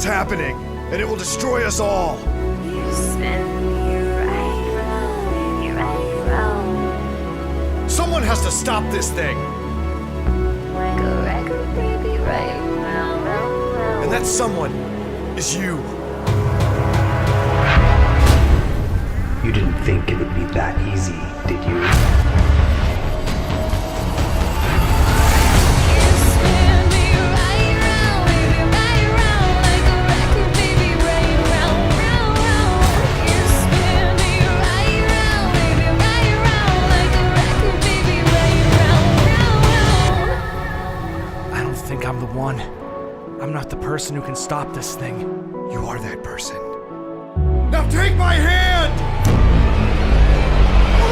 what's happening, and it will destroy us all. You spin me right round, baby, right round. Someone has to stop this thing, Like a baby, right round, round, round. and that someone is you. You didn't think it would be that easy, did you? You my hand!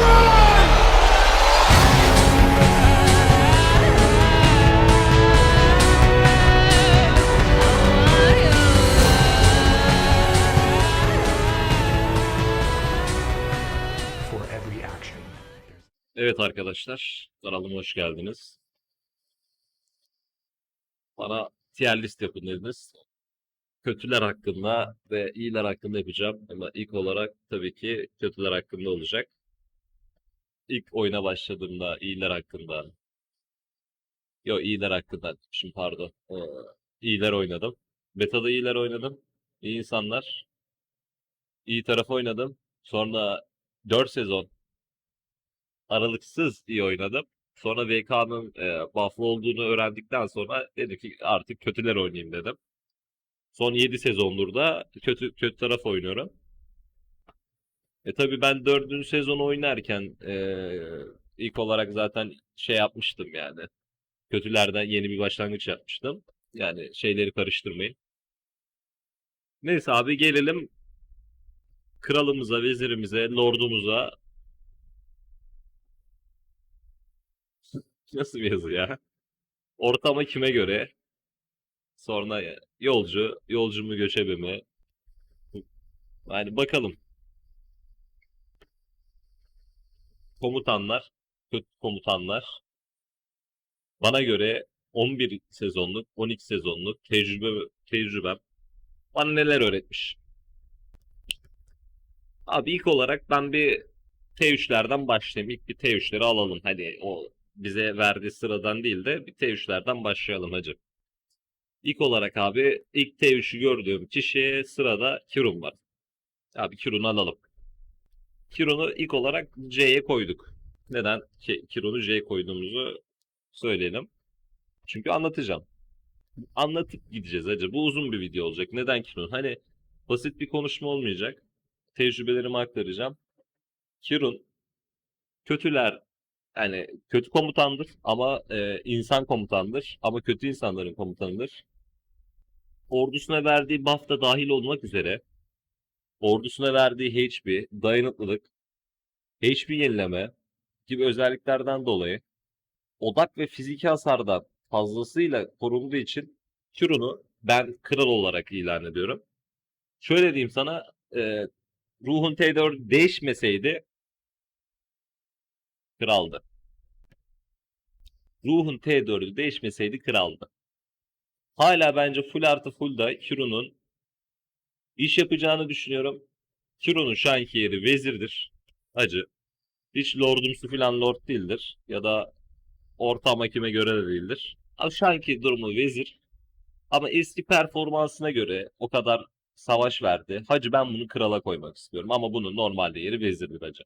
Run! For every action, Evet arkadaşlar, kanalıma hoş geldiniz. Bana tier list yapın dediniz. Kötüler hakkında ve iyiler hakkında yapacağım. Ama ilk olarak tabii ki kötüler hakkında olacak. İlk oyuna başladığımda iyiler hakkında. Yo iyiler hakkında. Şimdi pardon. Ee, oynadım. Beta'da iyiler oynadım. İyi insanlar. İyi taraf oynadım. Sonra 4 sezon aralıksız iyi oynadım. Sonra VK'nın e, buff'lı olduğunu öğrendikten sonra dedim ki artık kötüler oynayayım dedim. Son 7 sezondur da kötü kötü taraf oynuyorum. E tabi ben 4. sezon oynarken e, ilk olarak zaten şey yapmıştım yani. Kötülerden yeni bir başlangıç yapmıştım. Yani şeyleri karıştırmayın. Neyse abi gelelim kralımıza, vezirimize, lordumuza, Nasıl bir yazı ya? Ortama kime göre? Sonra yolcu, yolcu mu göçebe mi? Yani bakalım. Komutanlar, kötü komutanlar. Bana göre 11 sezonluk, 12 sezonluk tecrübe tecrübem bana neler öğretmiş. Abi ilk olarak ben bir T3'lerden başlayayım. İlk bir T3'leri alalım. Hadi o bize verdiği sıradan değil de bir T3'lerden başlayalım hacı. İlk olarak abi ilk T3'ü gördüğüm kişi sırada Kirun var. Abi Kirun'u alalım. Kirun'u ilk olarak C'ye koyduk. Neden ki Kirun'u C'ye koyduğumuzu söyleyelim. Çünkü anlatacağım. Anlatıp gideceğiz hacı. Bu uzun bir video olacak. Neden Kirun? Hani basit bir konuşma olmayacak. Tecrübelerimi aktaracağım. Kirun kötüler yani kötü komutandır ama e, insan komutandır ama kötü insanların komutanıdır. Ordusuna verdiği buff da dahil olmak üzere ordusuna verdiği HP, dayanıklılık, HP yenileme gibi özelliklerden dolayı odak ve fiziki hasardan fazlasıyla korunduğu için Kirun'u ben kral olarak ilan ediyorum. Şöyle diyeyim sana, e, ruhun T4 değişmeseydi kraldı. Ruhun T4'ü değişmeseydi kraldı. Hala bence full artı full da Kiru'nun iş yapacağını düşünüyorum. Kiru'nun şu anki yeri vezirdir. Acı. Hiç lordumsu falan lord değildir. Ya da orta makime göre de değildir. Ama şu anki durumu vezir. Ama eski performansına göre o kadar savaş verdi. Hacı ben bunu krala koymak istiyorum. Ama bunun normalde yeri vezirdir hacı.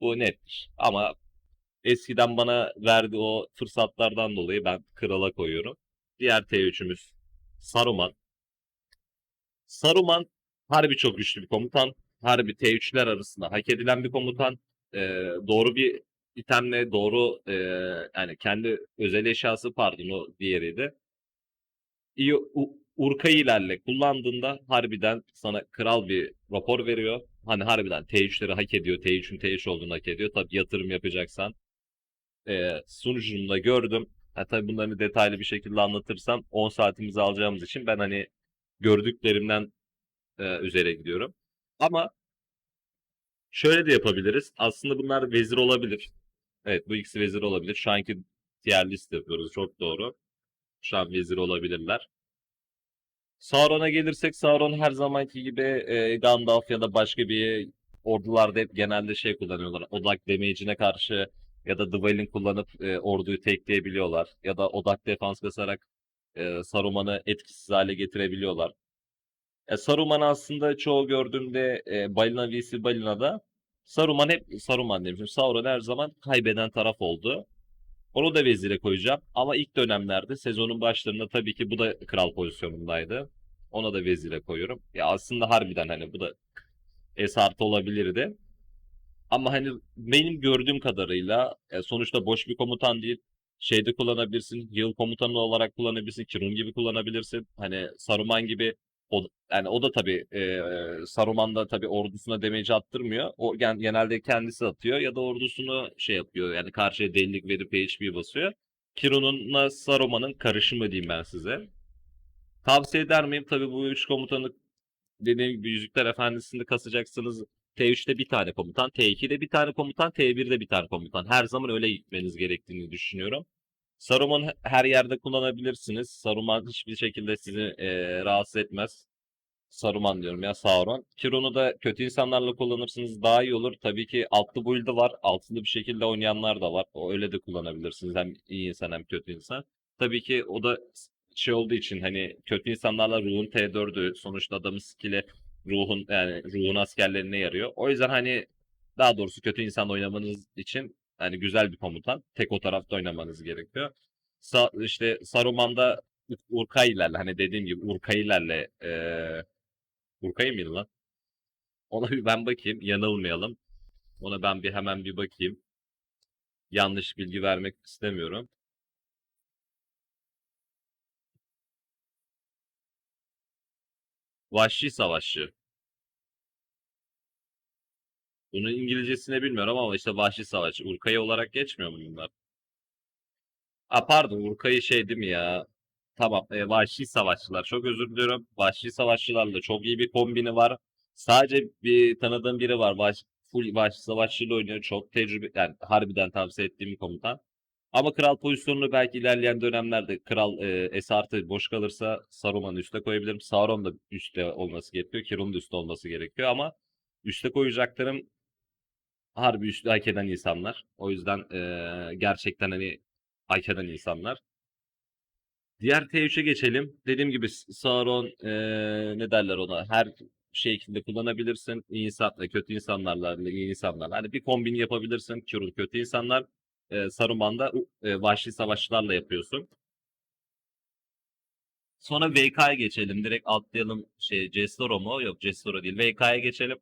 Bu nettir. Ama eskiden bana verdiği o fırsatlardan dolayı ben krala koyuyorum. Diğer T3'ümüz Saruman. Saruman harbi çok güçlü bir komutan. Harbi T3'ler arasında hak edilen bir komutan. Ee, doğru bir itemle doğru e, yani kendi özel eşyası pardon o diğeriydi. İyi u- Urkayılerle kullandığında harbiden sana kral bir rapor veriyor. Hani harbiden T3'leri hak ediyor. T3'ün T3 olduğunu hak ediyor. Tabi yatırım yapacaksan. Ee, sunucumda gördüm. Ha, tabii bunları detaylı bir şekilde anlatırsam 10 saatimizi alacağımız için ben hani gördüklerimden e, üzere gidiyorum. Ama şöyle de yapabiliriz. Aslında bunlar vezir olabilir. Evet bu ikisi vezir olabilir. Şu anki tier list yapıyoruz. Çok doğru. Şu an vezir olabilirler. Sauron'a gelirsek Sauron her zamanki gibi e, Gandalf ya da başka bir ordularda hep genelde şey kullanıyorlar. Odak damage'ine karşı ya da Dwell'in kullanıp e, orduyu tekleyebiliyorlar. Ya da odak defans basarak e, Saruman'ı etkisiz hale getirebiliyorlar. E, Saruman aslında çoğu gördüğümde e, Balina vs Balina'da Saruman hep Saruman demişim. Sauron her zaman kaybeden taraf oldu. Onu da vezire koyacağım. Ama ilk dönemlerde sezonun başlarında tabii ki bu da kral pozisyonundaydı. Ona da vezire koyuyorum. Ya aslında harbiden hani bu da es artı olabilirdi. Ama hani benim gördüğüm kadarıyla e, sonuçta boş bir komutan değil. Şeyde kullanabilirsin. Yıl komutanı olarak kullanabilirsin. Kirun gibi kullanabilirsin. Hani Saruman gibi o, yani o da tabii e, Saruman da tabii ordusuna damage attırmıyor. O gen- genelde kendisi atıyor ya da ordusunu şey yapıyor. Yani karşıya delilik verip HP basıyor. Kirun'unla Saruman'ın karışımı diyeyim ben size. Tavsiye eder miyim? Tabii bu üç komutanı dediğim gibi Yüzükler Efendisi'nde kasacaksınız. T3'te bir tane komutan, T2'de bir tane komutan, T1'de bir tane komutan. Her zaman öyle gitmeniz gerektiğini düşünüyorum. Saruman her yerde kullanabilirsiniz. Saruman hiçbir şekilde sizi eee, rahatsız etmez. Saruman diyorum ya Sauron. Kiron'u da kötü insanlarla kullanırsınız daha iyi olur. Tabii ki altlı build'i var. Altılı bir şekilde oynayanlar da var. O öyle de kullanabilirsiniz. Hem iyi insan hem kötü insan. Tabii ki o da şey olduğu için hani kötü insanlarla ruhun T4'ü sonuçta adamın skill'i ruhun yani ruhun askerlerine yarıyor. O yüzden hani daha doğrusu kötü insan oynamanız için hani güzel bir komutan. Tek o tarafta oynamanız gerekiyor. Sa işte Saruman'da Urkaylerle hani dediğim gibi Urkaylerle eee Urkay mıydı lan? Ona bir ben bakayım. Yanılmayalım. Ona ben bir hemen bir bakayım. Yanlış bilgi vermek istemiyorum. Vahşi Savaşçı. Bunun İngilizcesini bilmiyorum ama işte Vahşi Savaşçı. Urkay olarak geçmiyor mu bunlar? Aa pardon Urkay'ı şey değil mi ya? Tamam. E, Vahşi Savaşçılar. Çok özür diliyorum. Vahşi Savaşçılarla çok iyi bir kombini var. Sadece bir tanıdığım biri var. Vahşi, full Vahşi Savaşçıyla oynuyor. Çok tecrübe yani harbiden tavsiye ettiğim bir komutan. Ama kral pozisyonunu belki ilerleyen dönemlerde kral e, S artı boş kalırsa Saruman'ı üste koyabilirim. Sauron da üstte olması gerekiyor. Kirun da üstte olması gerekiyor ama üste koyacaklarım harbi üstü hak eden insanlar. O yüzden e, gerçekten hani hak eden insanlar. Diğer T3'e geçelim. Dediğim gibi Sauron eee, ne derler ona her şekilde kullanabilirsin. İyi insan, e, kötü insanlarla iyi insanlar. Hani bir kombin yapabilirsin. Kirun kötü insanlar. E, Saruman'da e, vahşi savaşçılarla yapıyorsun. Sonra VK'ya geçelim. Direkt atlayalım. Şey Jestoro mu? Yok Jestoro değil. VK'ya geçelim.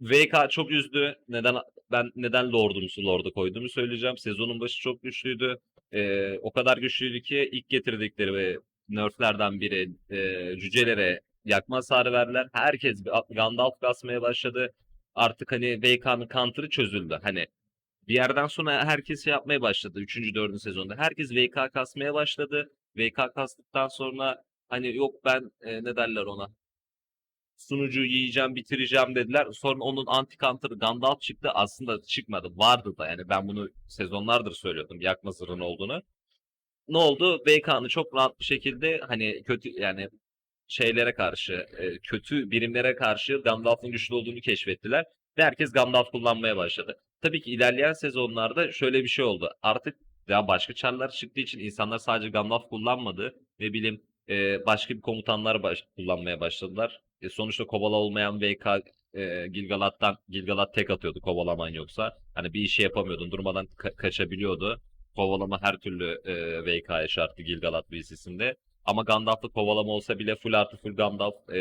VK çok üzdü. Neden ben neden Lord'umuzu Lord'a koyduğumu söyleyeceğim. Sezonun başı çok güçlüydü. Ee, o kadar güçlüydü ki ilk getirdikleri ve nerflerden biri e, cücelere yakma hasarı verdiler. Herkes Gandalf kasmaya başladı. Artık hani VK'nın counter'ı çözüldü. Hani bir yerden sonra herkes şey yapmaya başladı. 3. 4. sezonda. Herkes VK kasmaya başladı. VK kastıktan sonra hani yok ben e, ne derler ona sunucu yiyeceğim, bitireceğim dediler. Sonra onun anti counter Gandalf çıktı. Aslında çıkmadı. Vardı da yani ben bunu sezonlardır söylüyordum yakma zırhının olduğunu. Ne oldu? VK'nı çok rahat bir şekilde hani kötü yani şeylere karşı, e, kötü birimlere karşı Gandalf'ın güçlü olduğunu keşfettiler ve herkes Gandalf kullanmaya başladı. Tabii ki ilerleyen sezonlarda şöyle bir şey oldu. Artık ya başka çarlar çıktığı için insanlar sadece Gandalf kullanmadı. Ne bileyim e, başka bir komutanlar baş- kullanmaya başladılar. E, sonuçta kovala olmayan VK e, Gilgalad'dan Gilgalad tek atıyordu kovalaman yoksa. Hani bir işi yapamıyordun. Durmadan ka- kaçabiliyordu. Kovalama her türlü e, VK'ya şarttı Gilgalad VC'sinde. Ama Gandalf'ta kovalama olsa bile full artı full Gandalf e,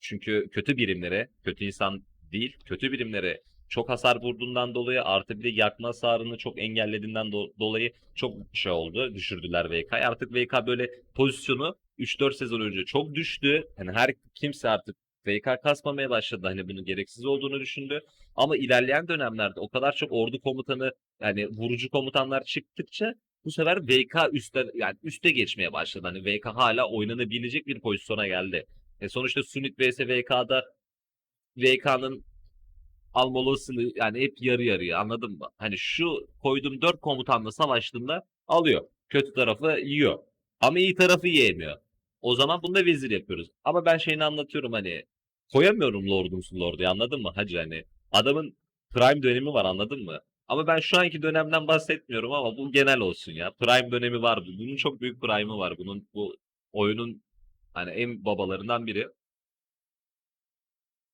çünkü kötü birimlere, kötü insan değil, kötü birimlere çok hasar vurduğundan dolayı artı bir de yakma hasarını çok engellediğinden do- dolayı çok şey oldu. Düşürdüler VK'yı. Artık VK böyle pozisyonu 3-4 sezon önce çok düştü. Hani her kimse artık VK kasmamaya başladı. Hani bunun gereksiz olduğunu düşündü. Ama ilerleyen dönemlerde o kadar çok ordu komutanı yani vurucu komutanlar çıktıkça bu sefer VK üstte yani üste geçmeye başladı. Hani VK hala oynanabilecek bir pozisyona geldi. E sonuçta Sunit vs VK'da VK'nın alma olasılığı yani hep yarı yarıya anladın mı? Hani şu koyduğum 4 komutanla savaştığında alıyor. Kötü tarafı yiyor. Ama iyi tarafı yiyemiyor. O zaman bunu da vezir yapıyoruz. Ama ben şeyini anlatıyorum hani koyamıyorum lordumsun lordu anladın mı hacı hani adamın prime dönemi var anladın mı? Ama ben şu anki dönemden bahsetmiyorum ama bu genel olsun ya. Prime dönemi var. Bunun çok büyük prime'ı var. Bunun bu oyunun hani en babalarından biri.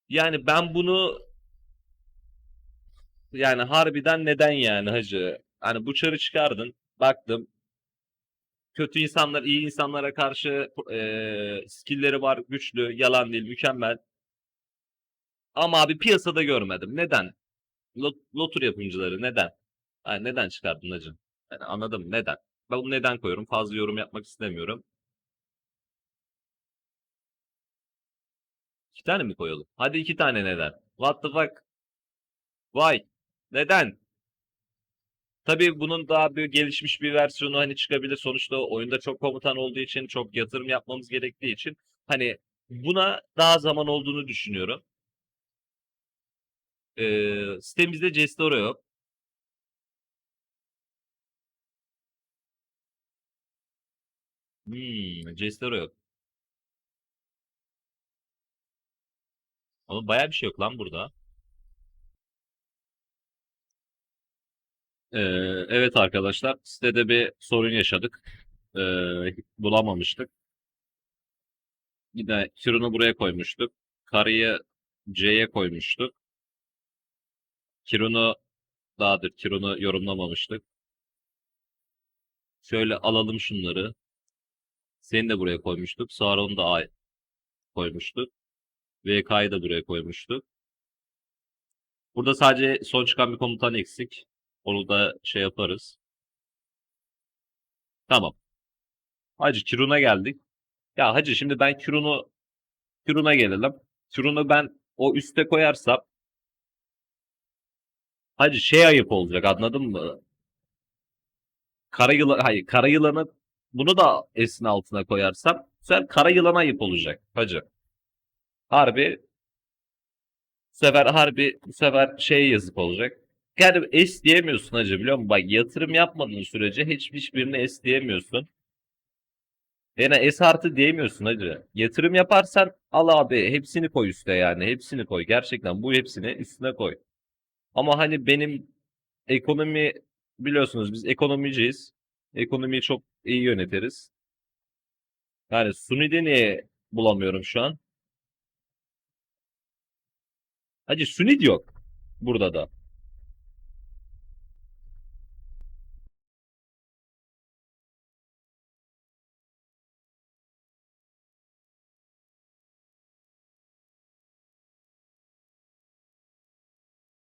Yani ben bunu yani harbiden neden yani hacı? Hani bu çarı çıkardın. Baktım. Kötü insanlar iyi insanlara karşı eee skill'leri var. Güçlü. Yalan değil. Mükemmel. Ama abi piyasada görmedim. Neden? Lot, Lotur yapımcıları neden? Yani neden çıkardın hacı? Yani anladım. Neden? Ben bunu neden koyuyorum? Fazla yorum yapmak istemiyorum. İki tane mi koyalım? Hadi iki tane neden? What the fuck? Why? Neden? Tabii bunun daha bir gelişmiş bir versiyonu hani çıkabilir. Sonuçta oyunda çok komutan olduğu için, çok yatırım yapmamız gerektiği için hani buna daha zaman olduğunu düşünüyorum. Ee, sitemizde Jestore yok. Hmm, Jestore yok. Ama bayağı bir şey yok lan burada. Ee, evet arkadaşlar, sitede bir sorun yaşadık. Ee, bulamamıştık. Yine Kirun'u buraya koymuştuk. Karıyı C'ye koymuştuk. Kirun'u dağdır. Kirun'u yorumlamamıştık. Şöyle alalım şunları. Seni de buraya koymuştuk. Sauron'u da A koymuştuk. VK'yı da buraya koymuştuk. Burada sadece son çıkan bir komutan eksik. Onu da şey yaparız. Tamam. Hacı Kirun'a geldik. Ya hacı şimdi ben Kirun'u Kirun'a gelelim. Kirun'u ben o üste koyarsam hacı şey ayıp olacak anladın mı? Kara yılan, hayır kara yılanı bunu da S'in altına koyarsam sefer kara yılan ayıp olacak hacı. Harbi bu sefer harbi bu sefer şey yazık olacak. Yani S diyemiyorsun hacı biliyor musun? Bak yatırım yapmadığın sürece hiç hiçbirine S diyemiyorsun. Yani S artı diyemiyorsun hacı. Yatırım yaparsan al abi hepsini koy üste yani. Hepsini koy. Gerçekten bu hepsini üstüne koy. Ama hani benim ekonomi biliyorsunuz biz ekonomiciyiz. Ekonomiyi çok iyi yönetiriz. Yani Suni'de niye bulamıyorum şu an? Hacı Sunid yok burada da.